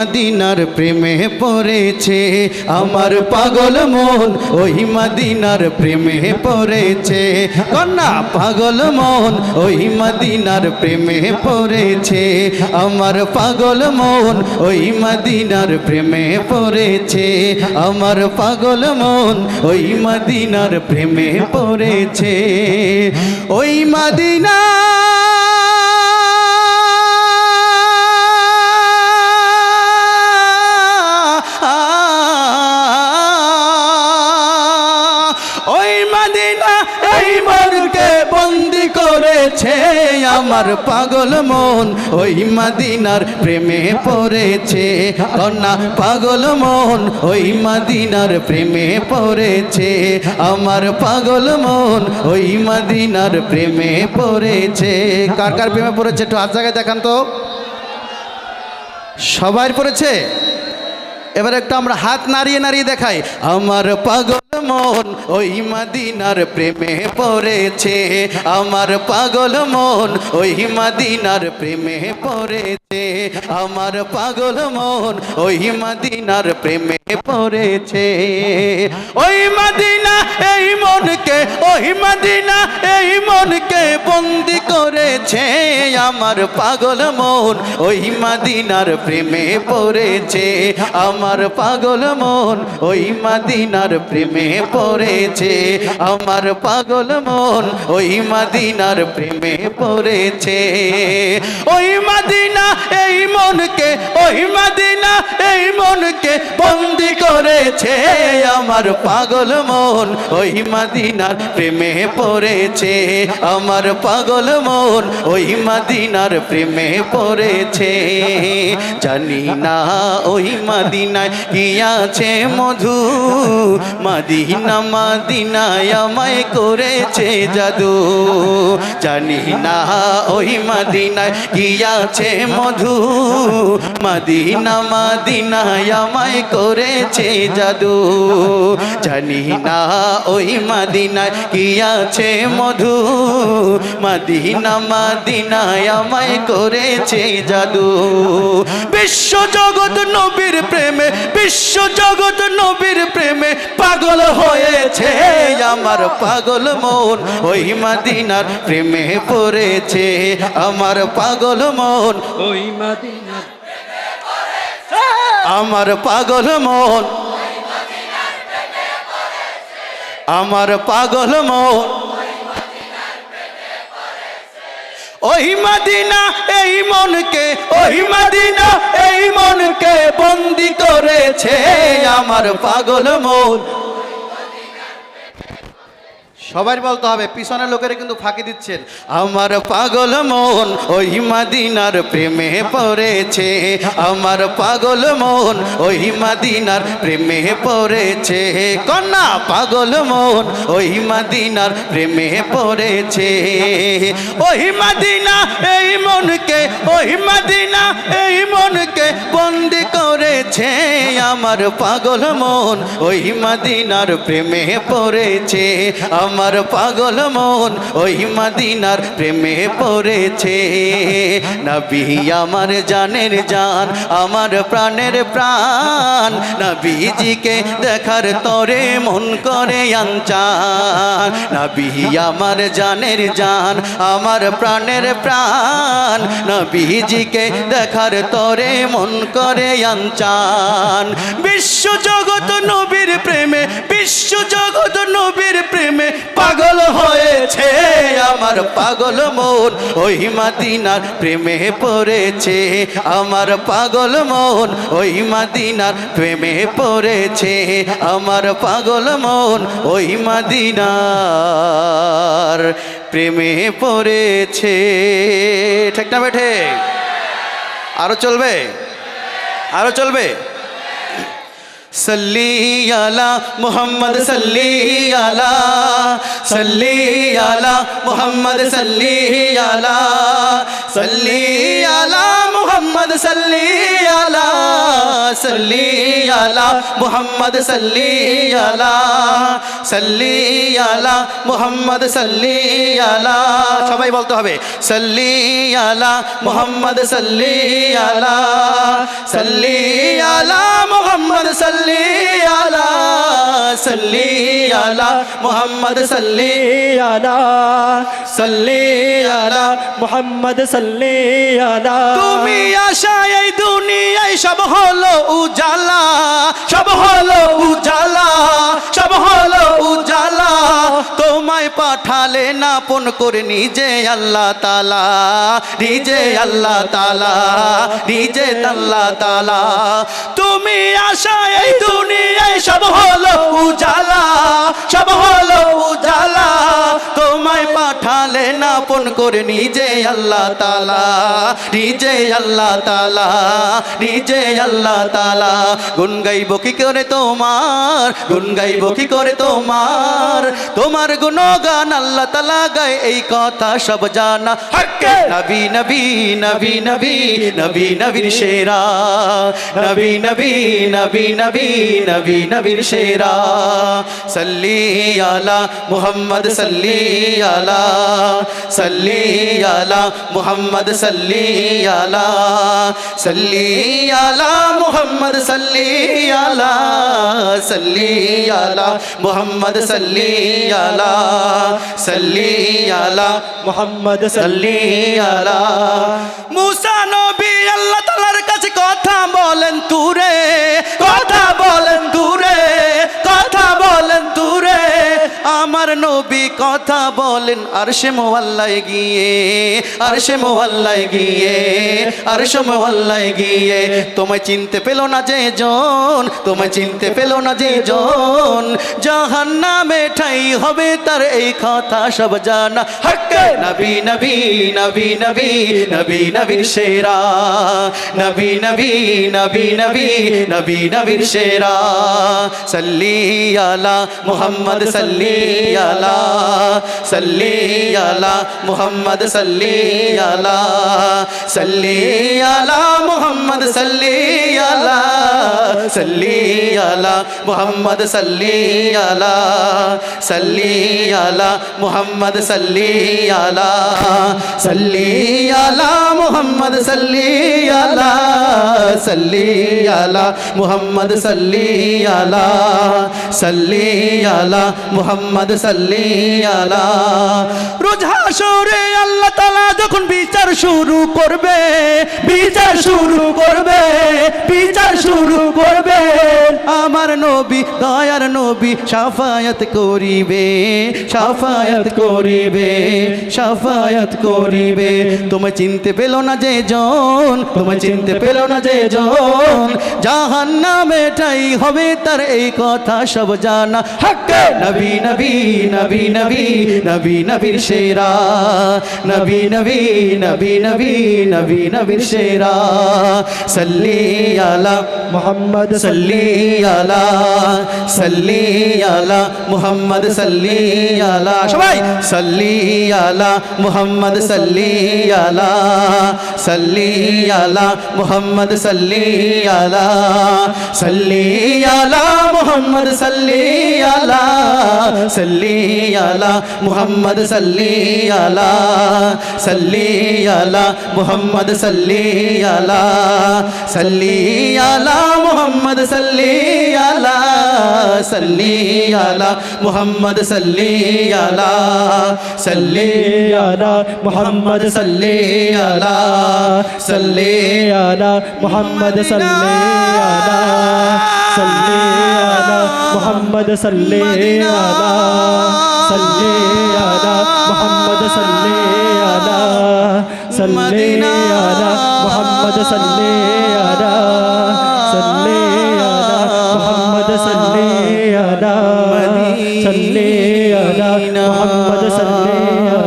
মদিনার প্রেমে পড়েছে, আমার পাগল মন, ওই মদিনার প্রেমে পড়েছে। কন্যা, পাগল মন, ওই মদিনার প্রেমে পড়েছে, আমার পাগল মন, ওই মদিনার প্রেমে পড়েছে। আমার পাগল মন, ওই মদিনার প্রেমে পড়েছে। ওই মদিনা ওই মদিনা, এই মনকে বন্দি করেছে আমার পাগল মন। ওই মদিনার প্রেমে পড়েছে কন্যা পাগল মন। ওই মদিনার প্রেমে পড়েছে আমার পাগল মন। ওই মদিনার প্রেমে পড়েছে। কার কার প্রেমে পড়েছে একটু হাত জায়গায় দেখান তো। সবাই পড়েছে? এবার একটু আমরা হাত নাড়িয়ে নাড়িয়ে দেখাই। আমার পাগল মন, ওই মাদিনার প্রেমে পড়েছে। আমার পাগল মন, ওই মাদিনার প্রেমে পড়েছে। আমার পাগল মন, ওই মাদিনার প্রেমে পড়েছে। ওই মাদিনা এই মনকে, ওই মাদিনা এই মনকে বন্দি করেছে। আমার পাগল মন, ওই মাদিনার প্রেমে পড়েছে। আমার পাগল মন, ওই মাদিনার প্রেমে পড়েছে, আমার পাগল মন ওই মাদিনার প্রেমে পড়েছে। ওই মাদিনা, এই মনকে, ওই মাদিনা, এই মনকে বন্দি করেছে, আমার পাগল মন ওই মাদিনার প্রেমে পড়েছে, আমার পাগল মন ওই মাদিনার প্রেমে পড়েছে। জানি না ওই মাদিনায় কি আছে মধু মাদিনা মাদিনায় আমায় করেছে জাদু। জানি না ওই মাদিনায় আছে মধু। মাদিনা মাদিনায় আমায় করেছে জাদু। জানি না ওই মাদিনায় আছে মধু। মাদিনা মাদিনায় আমায় করেছে জাদু। বিশ্ব জগৎ নবীর প্রেমে বিশ্ব জগৎ নবীর প্রেমে পাগল হয়েছে আমার পাগল মন। ওই মাদিনার প্রেমে পড়েছে আমার পাগল মন। ওই মাদিনা আমার পাগল মন। আমার পাগল মন। ওই মাদিনা এই মনকে ওই মাদিনা এই মনকে বন্দি করেছে আমার পাগল মন। সবাই বলতে হবে, পিছনের লোকেরা কিন্তু ফাঁকি দিচ্ছেন। আমার পাগল মন ওই মাদিনার প্রেমে পড়েছে। আমার পাগল মন ওই মাদিনার প্রেমে পড়েছে। কন্যা, পাগল মন ওই মাদিনার প্রেমে পড়েছে। ওই মাদিনা, এই মনকে, ওই মাদিনা, এই মনকে বন্দি করেছে। আমার পাগল মন ওই মাদিনার প্রেমে পড়েছে। আমার পাগল মন, ওই মাদিনার প্রেমে পড়েছে। নবী আমার জানের জান, আমার প্রাণের প্রাণ। নবীজিকে দেখার তরে মন করে আনচান। নবী আমার জানের জান, আমার প্রাণের প্রাণ। নবীজিকে দেখার তরে মন করে আঞ্চান বিশ্ব জগৎ নবীর প্রেমে বিশ্ব জগৎ নবীর প্রেমে পাগল হয়েছে আমার পাগল মন। ওই মাদিনার প্রেমে পড়েছে আমার পাগল মন। ওই মাদিনার প্রেমে পড়েছে আমার পাগল মন। ওই মাদিনার প্রেমে পড়েছে। ঠিক না বেঠে? আরও চলবে? আরও চলবে? صلی علی محمد صلی علی صلی علی محمد صلی علی صلی علی محمد صلی علی صلی علی محمد صلی علی صلی علی محمد صلی علی সবাই বলতে হবে صلی علی محمد صلی علی صلی علی সাল্লি আলা সাল্লি আলা মুহাম্মদ আলা, সাল্লি আলা মুহাম্মদ সাল্লি আলা। তুমি আশায় দুনিয়ায় সব হলো উজালা, সব হলো উজালা। পাঠালে না পন করে নিজে আল্লাহ তালা নিজে আল্লাহ তালা নিজে আল্লাহ তালা তুমি আশা এই দুনিয়ায় সব হলো উজালা, সব হলো করে নিজে আল্লাহ তালা নিজে আল্লাহ তালা নিজে আল্লাহ তালা গুন গাইব কি করে তোমার? গুন গাইব কি করে তোমার? তোমার গুণগান আল্লাহ তালা গায় এই কথা সব জানা। হকে নবী নবী নবী নবী নবী নবীর সেরা। নবী নবী নবী নবী নবী নবীর সেরা। সাল্লি আলা মুহাম্মদ সাল্লি আলা সাল্লি صلی علی محمد صلی علی صلی علی محمد صلی علی صلی علی محمد صلی علی صلی علی محمد صلی علی موسی নবী আল্লাহ তাআলার কাছে কথা বলেন তুরে আমার নবী কথা বলেন, আরশে মোয়াল্লায় গিয়ে, আরশে মোয়াল্লায় গিয়ে, আরশে মোয়াল্লায় গিয়ে। তোমায় চিনতে পেল না যে জন, তোমায় চিনতে পেল না যে জন। জাহান্নামে ঠাই হবে তার এই কথা সব জানা। হকে নবী নবী নবী নবী নবী, নবীর সেরা। নবী নবী নবী নবী নবী, নবীর সেরা। সাল্লি আলা মুহাম্মদ, সাল্লি अला सल्ली अला मोहम्मद सल्ली अला सल्ली अला मोहम्मद सल्ली अला सल्ली अला मोहम्मद सल्ली अला सल्ली अला मोहम्मद सल्ली अला सल्ली अला मोहम्मद सल्ली अला सल्ली अला मोहम्मद सल्ली अला सल्ली अला मोहम्मद সাল্লি আলা। রোজ হাসরে আল্লাহ তাআলা যখন বিচার শুরু করবে, বিচার শুরু করবে, বিচার শুরু করবে। আমার নবী, দয়ার নবী, সাফায়াত করিবে সাফায়াত করিবে সাফায়াত করিবে। তোমায় চিনতে পেল না যে জন তোমায় চিনতে পেল না যে জন, জাহান্নামে ঠাই হবে তার এই কথা সব জানা। হকে নবী নবী নবী নবী নবী, নবীর সেরা। নবী নবী নবী নবী নবী, নবীর সেরা। সাল্লি আলা মুহাম্মদ, সাল্লি আলা সাল্লি আলা মুহাম্মদ, সাল্লি আলা, সবাই! সাল্লি আলা মুহাম্মদ, সাল্লি আলা সাল্লি আলা মুহাম্মদ, সাল্লি আলা সাল্লি আলা মুহাম্মদ সাল্লি আলা সাল্লি আলা মুহাম্মদ সাল্লি আলা সাল্লি আলা মুহাম্মদ সাল্লি আলা সাল্লি আলা মুহাম্মদ সাল্লি আলা সাল্লি আলা মুহাম্মদ সাল্লি আলা সাল্লি আলা মুহাম্মদ সাল্লি আলা সাল্লি আলা মুহাম্মদ সাল্লি আলা صلي على محمد صلي على صلي على محمد صلي على صلي على محمد صلي على صلي على محمد صلي على صلي على محمد صلي على